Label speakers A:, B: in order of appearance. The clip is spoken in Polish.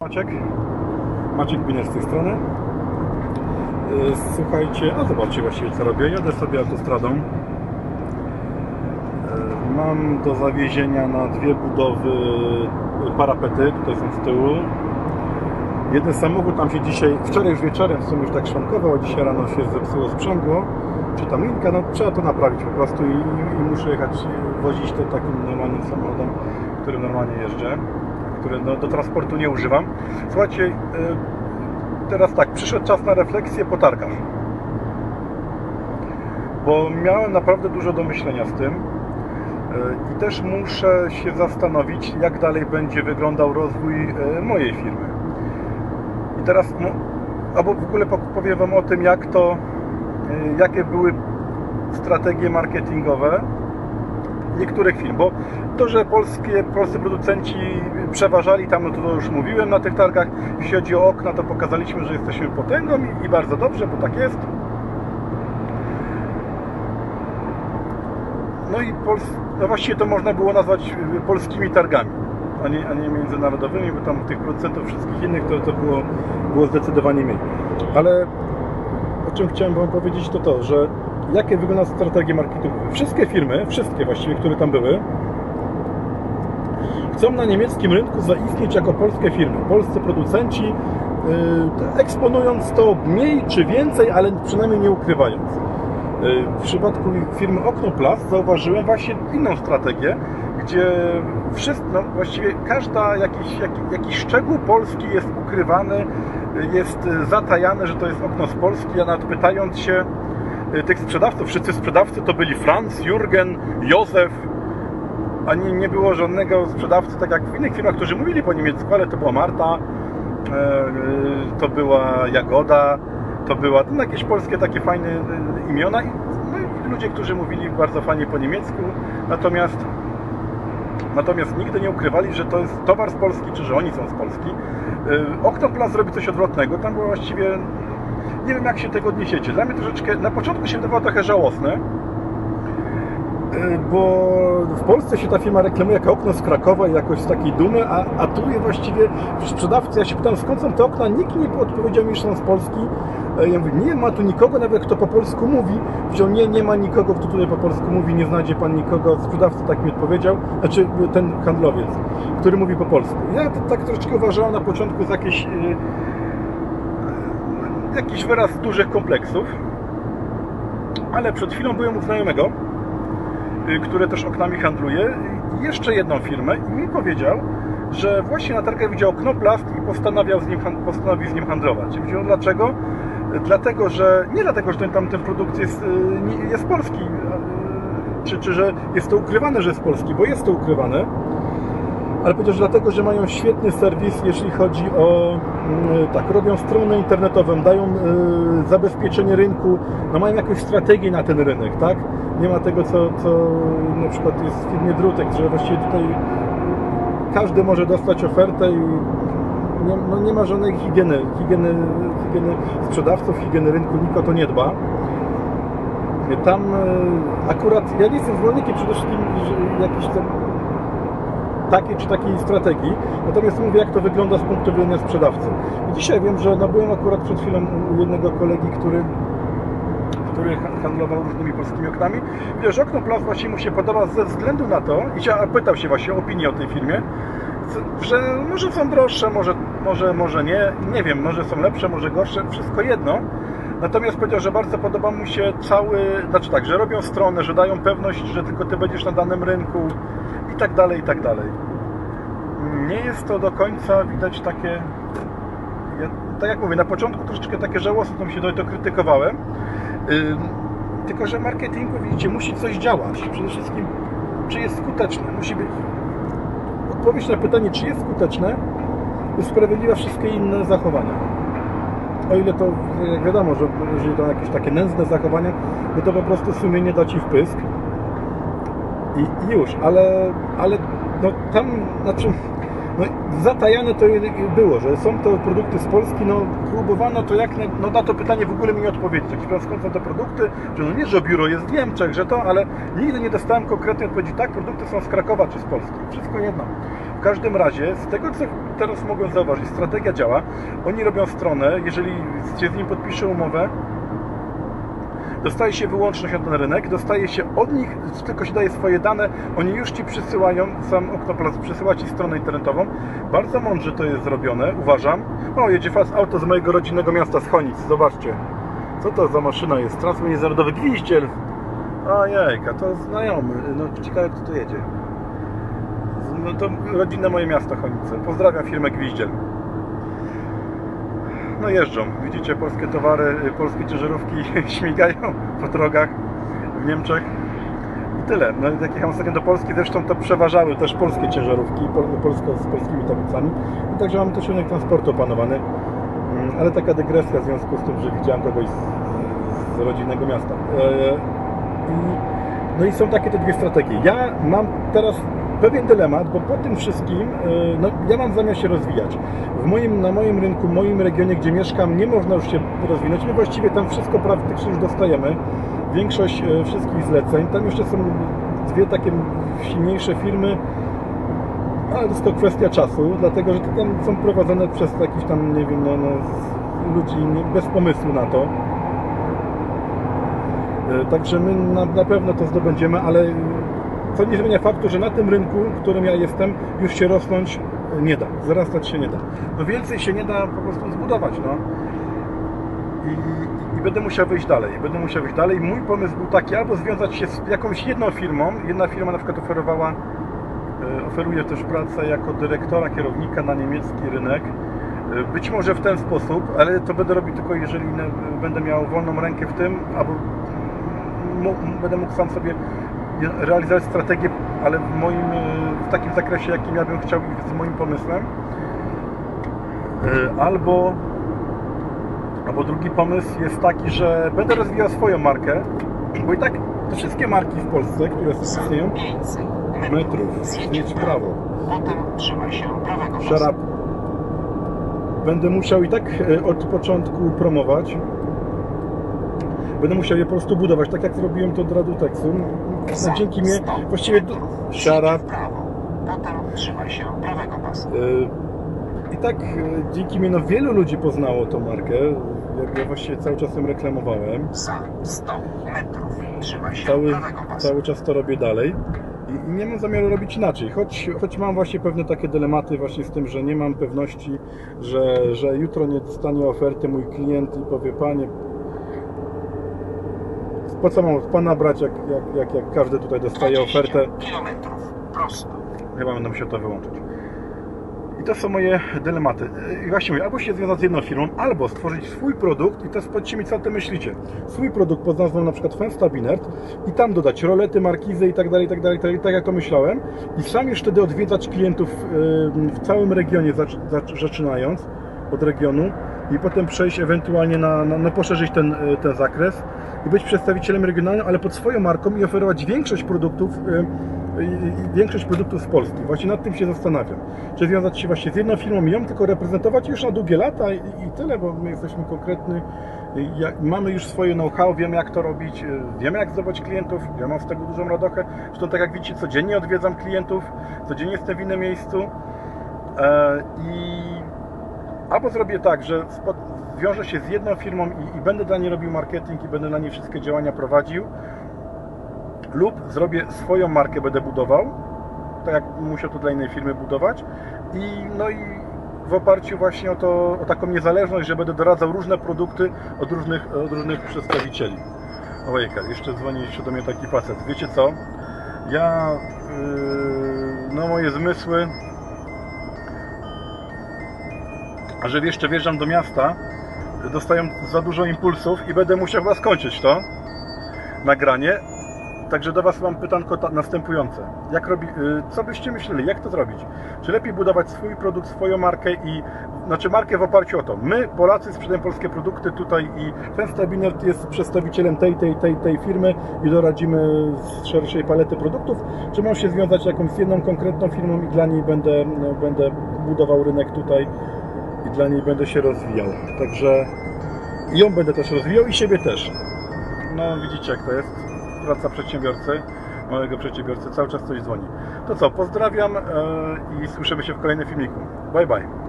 A: Maciek, Maciek Biner z tej strony. Yy, Słuchajcie, a zobaczcie właściwie co robię. Jadę sobie autostradą. Yy, Mam do zawiezienia na dwie budowy parapety, tutaj są z tyłu. Jeden samochód tam się dzisiaj, wczoraj już wieczorem w sumie już tak szwankował, a dzisiaj rano się zepsuło sprzęgło, czy tam linka, no trzeba to naprawić po prostu i, i muszę jechać, wozić to takim normalnym samochodem, którym normalnie jeżdżę, który no, do transportu nie używam. Słuchajcie, y, teraz tak, przyszedł czas na refleksję po targach, bo miałem naprawdę dużo do myślenia z tym. Y, I też muszę się zastanowić, jak dalej będzie wyglądał rozwój y, mojej firmy. I teraz, no, albo w ogóle powiem Wam o tym, jak to, jakie były strategie marketingowe niektórych firm, bo to, że polskie, polscy producenci przeważali tam, no to, to już mówiłem na tych targach, jeśli chodzi o okna, to pokazaliśmy, że jesteśmy potęgą i, i bardzo dobrze, bo tak jest. No i Pols no właściwie to można było nazwać polskimi targami, a nie, a nie międzynarodowymi, bo tam tych producentów wszystkich innych to, to było, było zdecydowanie mniej. Ale o czym chciałem Wam powiedzieć to to, że jakie wygląda strategie marketingowe. Wszystkie firmy, wszystkie właściwie, które tam były, chcą na niemieckim rynku zaistnieć jako polskie firmy, polscy producenci, yy, eksponując to mniej czy więcej, ale przynajmniej nie ukrywając. Yy, w przypadku firmy Oknoplast zauważyłem właśnie inną strategię, gdzie wszystko, no właściwie każda jakiś, jakiś, jakiś szczegół polski jest ukrywany, jest zatajany, że to jest okno z Polski, a nawet pytając się tych sprzedawców, wszyscy sprzedawcy to byli Franz, Jurgen, Józef, ani nie było żadnego sprzedawcy, tak jak w innych firmach, którzy mówili po niemiecku, ale to była Marta, to była Jagoda, to była no, jakieś polskie takie fajne imiona i, no, i ludzie, którzy mówili bardzo fajnie po niemiecku, natomiast natomiast nigdy nie ukrywali, że to jest towar z Polski, czy że oni są z Polski. Oktoplast robi coś odwrotnego, tam było właściwie nie wiem jak się tego odniesiecie. Dla mnie troszeczkę, na początku się wydawało trochę żałosne, bo w Polsce się ta firma reklamuje jako okno z Krakowa i jakoś z takiej dumy, a, a tu je właściwie sprzedawcy, ja się pytam skąd są te okna, nikt nie odpowiedział mi, że są z Polski. Ja mówię, nie ma tu nikogo, nawet kto po polsku mówi. Wziął, nie, nie ma nikogo, kto tutaj po polsku mówi, nie znajdzie pan nikogo. Sprzedawca tak mi odpowiedział, znaczy ten handlowiec, który mówi po polsku. Ja to, tak troszeczkę uważałem na początku za jakieś jakiś wyraz dużych kompleksów, ale przed chwilą byłem u znajomego, który też oknami handluje, jeszcze jedną firmę i mi powiedział, że właśnie na targach widział oknoplast i postanawiał z nim, postanowił z nim handlować. Powiedział, dlaczego? Dlatego, że nie dlatego, że ten, tam ten produkt jest, jest polski, czy, czy że jest to ukrywane, że jest polski, bo jest to ukrywane, ale powiedział, dlatego, że mają świetny serwis, jeśli chodzi o, tak, robią stronę internetową, dają y, zabezpieczenie rynku, no mają jakąś strategię na ten rynek, tak? Nie ma tego, co, co na przykład jest w firmie Drutek, że właściwie tutaj każdy może dostać ofertę i nie, no nie ma żadnej higieny, higieny, higieny sprzedawców, higieny rynku, nikt o to nie dba. Tam akurat, ja nie jestem zwolennikiem przede wszystkim jakiś tam takiej czy takiej strategii. Natomiast mówię, jak to wygląda z punktu widzenia sprzedawcy. I dzisiaj wiem, że no, byłem akurat przed chwilą u jednego kolegi, który który handlował różnymi polskimi oknami. Wiesz, okno Plus właśnie mu się podoba ze względu na to, i pytał się właśnie o opinię o tej firmie, że może są droższe, może, może, może nie, nie wiem, może są lepsze, może gorsze, wszystko jedno. Natomiast powiedział, że bardzo podoba mu się cały, znaczy tak, że robią stronę, że dają pewność, że tylko ty będziesz na danym rynku, i tak dalej, i tak dalej. Nie jest to do końca widać takie, ja, tak jak mówię, na początku troszeczkę takie żałosne, tam się to, to krytykowałem, yy, tylko że marketingu, widzicie, musi coś działać. Przede wszystkim, czy jest skuteczne. Musi być odpowiedź na pytanie, czy jest skuteczne, usprawiedliwia wszystkie inne zachowania. O ile to, jak wiadomo, że jeżeli to jakieś takie nędzne zachowania, no to po prostu sumienie da Ci wpysk i już, ale, ale no tam, znaczy, no zatajane to było, że są to produkty z Polski, no próbowano to jak, no na to pytanie w ogóle mi nie odpowiedzieć, tak, skąd są te produkty, że no nie, że biuro jest w Niemczech, że to, ale nigdy nie dostałem konkretnej odpowiedzi, tak, produkty są z Krakowa czy z Polski, wszystko jedno. W każdym razie, z tego co teraz mogłem zauważyć, strategia działa. Oni robią stronę, jeżeli się z nim podpisze umowę, dostaje się wyłączność na ten rynek, dostaje się od nich, tylko się daje swoje dane, oni już Ci przysyłają, sam Oktoplast przesyła Ci stronę internetową. Bardzo mądrze to jest zrobione, uważam. O, jedzie fast auto z mojego rodzinnego miasta, z Chonic, zobaczcie. Co to za maszyna jest? Transport międzynarodowy Gwiździel. Ojejka, to znajomy. No ciekawe kto tu jedzie. No to rodzinne moje miasto Chonice. Pozdrawiam firmę Gwiździel. No jeżdżą. Widzicie, polskie towary, polskie ciężarówki śmigają po drogach w Niemczech. I tyle. No jak jechałem ostatnio do Polski, zresztą to przeważały też polskie ciężarówki, pol, polsko, z polskimi tablicami. I także mamy też rynek transportu opanowany. Mm, Ale taka dygresja w związku z tym, że widziałem kogoś z, z rodzinnego miasta. E, no i są takie te dwie strategie. Ja mam teraz pewien dylemat, bo po tym wszystkim e, no, ja mam zamiar się rozwijać. W moim, na moim rynku, w moim regionie, gdzie mieszkam, nie można już się rozwinąć. My właściwie tam wszystko praktycznie już dostajemy. Większość e, wszystkich zleceń. Tam jeszcze są dwie takie silniejsze firmy, ale jest to kwestia czasu, dlatego że tam są prowadzone przez jakichś tam, nie wiem, no, no, ludzi bez pomysłu na to. E, Także my na, na pewno to zdobędziemy, ale co nie zmienia faktu, że na tym rynku, w którym ja jestem, już się rosnąć nie da, zarastać się nie da. No więcej się nie da po prostu zbudować, no. I, i będę musiał wyjść dalej, będę musiał wyjść dalej. Mój pomysł był taki, albo związać się z jakąś jedną firmą. Jedna firma na przykład oferowała, e, oferuje też pracę jako dyrektora, kierownika na niemiecki rynek. E, Być może w ten sposób, ale to będę robił tylko jeżeli będę miał wolną rękę w tym, albo będę mógł sam sobie realizować strategię, ale w moim, e, w takim zakresie, jakim ja bym chciał i z moim pomysłem. E, Albo, albo drugi pomysł jest taki, że będę rozwijał swoją markę, bo i tak te wszystkie marki w Polsce, które istnieją,
B: 500
A: metrów, w prawo,
B: Potem trzymaj się prawego.
A: Będę musiał i tak e, od początku promować. Będę musiał je po prostu budować, tak jak zrobiłem to dla Dutexu. No, dzięki mnie
B: 100
A: właściwie...
B: prawo. Potem trzymaj się prawego.
A: E, I tak e, dzięki mnie no, wielu ludzi poznało tą markę. Jak ja właściwie cały czas ją reklamowałem.
B: Za 100 metrów trzymaj się
A: Cały,
B: prawego
A: cały czas to robię dalej. I, I nie mam zamiaru robić inaczej. Choć, choć mam właśnie pewne takie dylematy właśnie z tym, że nie mam pewności, że, że jutro nie dostanie oferty mój klient i powie, panie, po co mam od pana brać, jak, jak, jak, jak każdy tutaj dostaje
B: 20
A: ofertę.
B: kilometrów prosto.
A: Chyba będę musiał to wyłączyć. I to są moje dylematy. I właśnie mówię, albo się związać z jedną firmą, albo stworzyć swój produkt i teraz powiedzcie mi, co o tym myślicie. Swój produkt pod nazwą na przykład Fenstabinert i tam dodać rolety, markizy i tak dalej, i tak dalej, tak, dalej, tak jak to myślałem. I sam już wtedy odwiedzać klientów w całym regionie, zac- zac- zaczynając od regionu i potem przejść ewentualnie na, na, na poszerzyć ten, yy, ten zakres i być przedstawicielem regionalnym, ale pod swoją marką i oferować większość produktów i większość produktów z Polski. Właśnie nad tym się zastanawiam. Czy związać się właśnie z jedną firmą i ją tylko reprezentować już na długie lata i, i tyle, bo my jesteśmy konkretny. Jak, mamy już swoje know-how, wiemy jak to robić, y, wiemy jak zdobywać klientów, ja mam z tego dużą radochę. Zresztą tak jak widzicie, codziennie odwiedzam klientów, codziennie jestem w innym miejscu e, i albo zrobię tak, że zwiążę się z jedną firmą i, i będę dla niej robił marketing i będę dla niej wszystkie działania prowadził, lub zrobię swoją markę, będę budował, tak jak musiał to dla innej firmy budować i no i w oparciu właśnie o, to, o taką niezależność, że będę doradzał różne produkty od różnych, od różnych przedstawicieli. Ojejka, jeszcze dzwoni jeszcze do mnie taki facet. Wiecie co? Ja, yy, no moje zmysły, a że jeszcze wjeżdżam do miasta, dostają za dużo impulsów i będę musiał chyba skończyć to nagranie. Także do Was mam pytanko ta- następujące. Jak robi, y, co byście myśleli, jak to zrobić? Czy lepiej budować swój produkt, swoją markę i znaczy markę w oparciu o to. My, Polacy, sprzedajemy polskie produkty tutaj i ten Stabinert jest przedstawicielem tej, tej, tej, tej firmy i doradzimy z szerszej palety produktów. Czy mam się związać jakąś jedną konkretną firmą i dla niej będę, będę budował rynek tutaj i dla niej będę się rozwijał. Także ją będę też rozwijał i siebie też. No widzicie jak to jest praca przedsiębiorcy. małego przedsiębiorcy cały czas coś dzwoni. To co, pozdrawiam e, i słyszymy się w kolejnym filmiku. Bye bye.